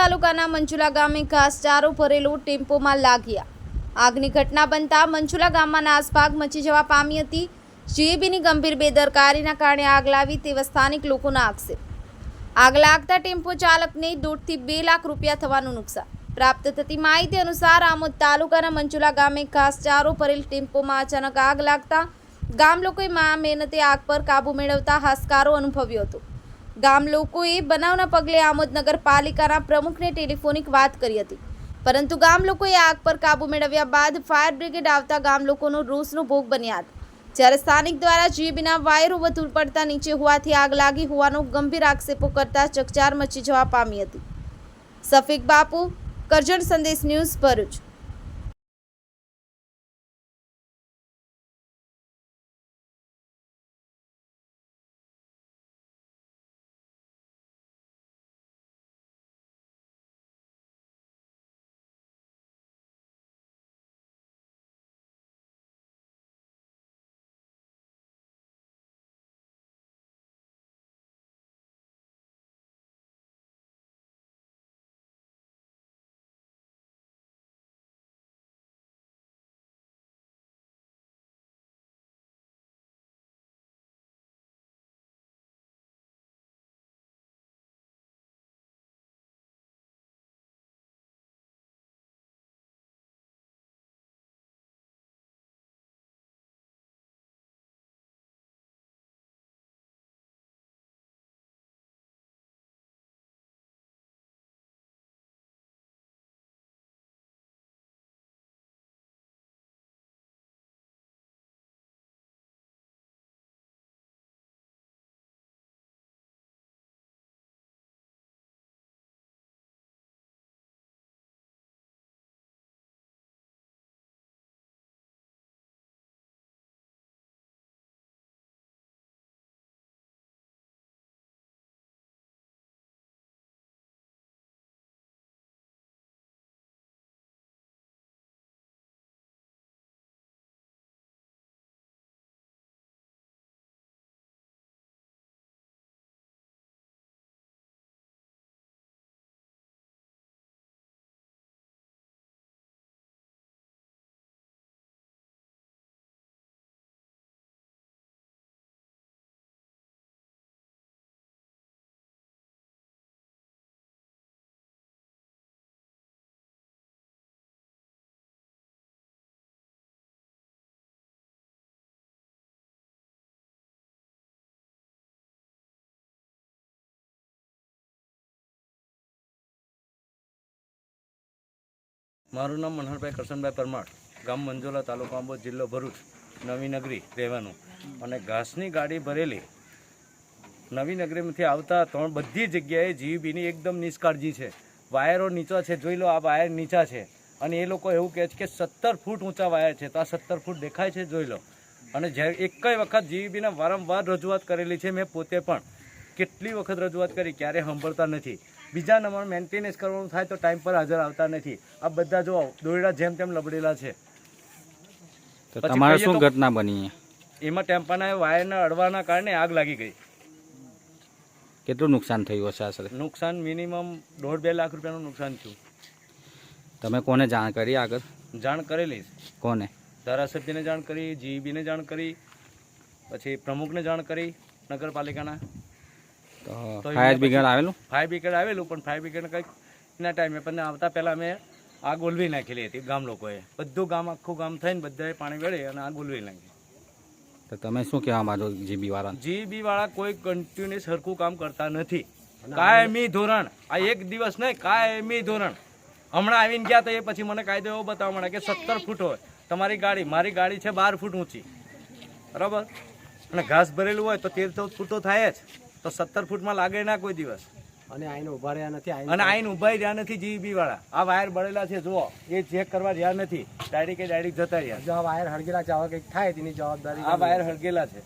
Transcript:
તાલુકાના મંચુલા ગામે ઘાસચારો ભરેલું ટેમ્પોમાં લાગ્યા. આગની ઘટના બનતા મંચુલા ગામમાં નાસભાગ મચી જવા પામી હતી. જીએબીની ગંભીર બેદરકારીના કારણે આગ લાવી તેવા સ્થાનિક લોકોના આક્ષેપ. આગ લાગતા ટેમ્પો ચાલકને દોઢથી બે લાખ રૂપિયા થવાનું નુકસાન. પ્રાપ્ત થતી માહિતી અનુસાર આમોદ તાલુકાના મંચુલા ગામે ઘાસચારો ભરેલ ટેમ્પોમાં અચાનક આગ લાગતા ગામ લોકોએ મા મહેનતે આગ પર કાબૂ મેળવતા હાશકારો અનુભવ્યો હતો. ગામ લોકોએ બનાવના પગલે આમોદ નગરપાલિકાના પ્રમુખને ટેલિફોનિક વાત કરી હતી. પરંતુ ગામ લોકોએ આગ પર કાબુ મેળવ્યા બાદ ફાયર બ્રિગેડ આવતા ગામ લોકોનો રોષનો ભોગ બન્યા હતા. જ્યારે સ્થાનિક દ્વારા જીબીના વાયરો વધુ પડતા નીચે હોવાથી આગ લાગી હોવાનો ગંભીર આક્ષેપો કરતા ચકચાર મચી જવા પામી હતી. સફીક બાપુ, કરજણ સંદેશ ન્યૂઝ ભરૂચ. મારું નામ મનહરભાઈ કરશનભાઈ પરમાર. ગામ મંજોલા તાલુકો આંબોદ જિલ્લો ભરૂચ. નવી નગરી રહેવાનું. અને ઘાસની ગાડી ભરેલી. નવી નગરીમાંથી આવતા ત્રણ બધી જગ્યાએ જીવીબીની એકદમ નિષ્કાળજી છે. વાયરો નીચા છે, જોઈ લો આ વાયર નીચા છે. અને એ લોકો એવું કહે છે કે સત્તર ફૂટ ઊંચા વાયર છે, તો આ સત્તર ફૂટ દેખાય છે, જોઈ લો. અને જ્યારે એકય વખત જીવીબીને વારંવાર રજૂઆત કરેલી છે, મેં પોતે પણ. કેટલી વખત રજૂઆત કરી ક્યારે સાંભળતા નથી. બીજા નંબર મેન્ટેનન્સ કરવાનું થાય તો ટાઈમ પર હાજર આવતા નથી. આ બધા જો દોરડા જેમ તેમ લબડેલા છે. તો તમારે શું ઘટના બની એમાં ટેમ્પાના વાયરના અડવાના કારણે આગ લાગી ગઈ. કેટલું નુકસાન થયું હશે આશરે નુકસાન મિનિમમ દોઢ બે લાખ રૂપિયાનું નુકસાન થયું. તમે કોને જાણ કરી આગળ? જાણ કરેલી કોને? ધારાસભ્યને જાણ કરી જીઈબીને જાણ કરી પછી પ્રમુખને જાણ કરી નગરપાલિકાના. ફાયર બ્રિગેડ આવેલું? ફાયર બ્રિગેડ આવેલું પણ ફાયર બ્રિગેડ કંઈક એના ટાઈમે પણ આવતા પહેલાં અમે આ ગોલવી નાખેલી હતી ગામ લોકોએ. બધું ગામ આખું ગામ થઈને બધાએ પાણી વેળે અને આ ગોલવી નાખી. તો તમે શું કહેવા માંગો જીબી વાળા જીબી વાળા કોઈ કન્ટિન્યુઅસ સરખું કામ કરતા નથી. કાયમી ધોરણ. આ એક દિવસ નહીં કાયમી ધોરણ. હમણાં આવીને ગયા તો એ પછી મને કાયદો એવો બતાવવા મળે કે સત્તર ફૂટ હોય. તમારી ગાડી મારી ગાડી છે બાર ફૂટ ઊંચી. બરાબર? અને ઘાસ ભરેલું હોય તો તેર ચૌદ ફૂટ તો થાય જ. તો સત્તર ફૂટમાં લાગે ના કોઈ દિવસ. અને આઈન ઊભા રહ્યા નથી અને આઈને ઊભા રહ્યા નથી જીબી વાળા આ વાયર બળેલા છે જુઓ. એ ચેક કરવા રહ્યા નથી. ડાયરેક્ટ ડાયરેક્ટ જતા રહ્યા. જો આ વાયર હળગેલા ચાવા કંઈક થાય તેની જવાબદારી આ વાયર હળગેલા છે.